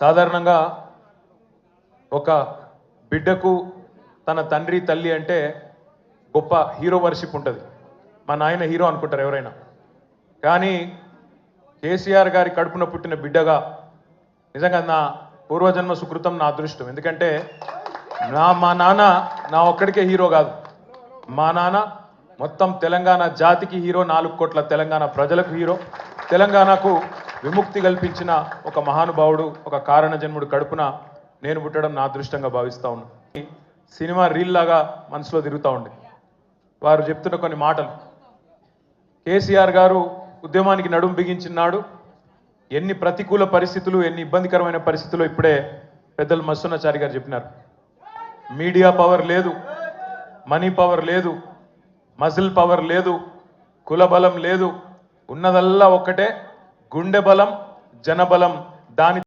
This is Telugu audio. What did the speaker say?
సాధారణంగా ఒక బిడ్డకు తన తండ్రి తల్లి అంటే గొప్ప హీరో వర్షిప్ ఉంటుంది. మా నాయన హీరో అనుకుంటారు ఎవరైనా. కానీ కేసీఆర్ గారి కడుపున పుట్టిన బిడ్డగా నిజంగా నా పూర్వజన్మ సుకృతం నా అదృష్టం. ఎందుకంటే నా మా నాన్న నా ఒక్కడికే హీరో కాదు. మా నాన్న మొత్తం తెలంగాణ జాతికి హీరో నాలుగు కోట్ల తెలంగాణ ప్రజలకు హీరో. తెలంగాణకు విముక్తి కల్పించిన ఒక మహానుభావుడు ఒక కారణ జన్ముడు కడుపున నేను పుట్టడం నా అదృష్టంగా భావిస్తా ఉన్నాను సినిమా రీల్ లాగా మనసులో తిరుగుతూ ఉండే. వారు చెప్తున్న కొన్ని మాటలు. కేసీఆర్ గారు ఉద్యమానికి నడుం బిగించినాడు ఎన్ని ప్రతికూల పరిస్థితులు ఎన్ని ఇబ్బందికరమైన పరిస్థితులు ఇప్పుడే పెద్దలు మస్సున్నాచారి గారు చెప్పినారు. మీడియా పవర్ లేదు మనీ పవర్ లేదు మజిల్ పవర్ లేదు కులబలం లేదు ఉన్నదల్లా ఒక్కటే. గుండె బలం జనబలం దాని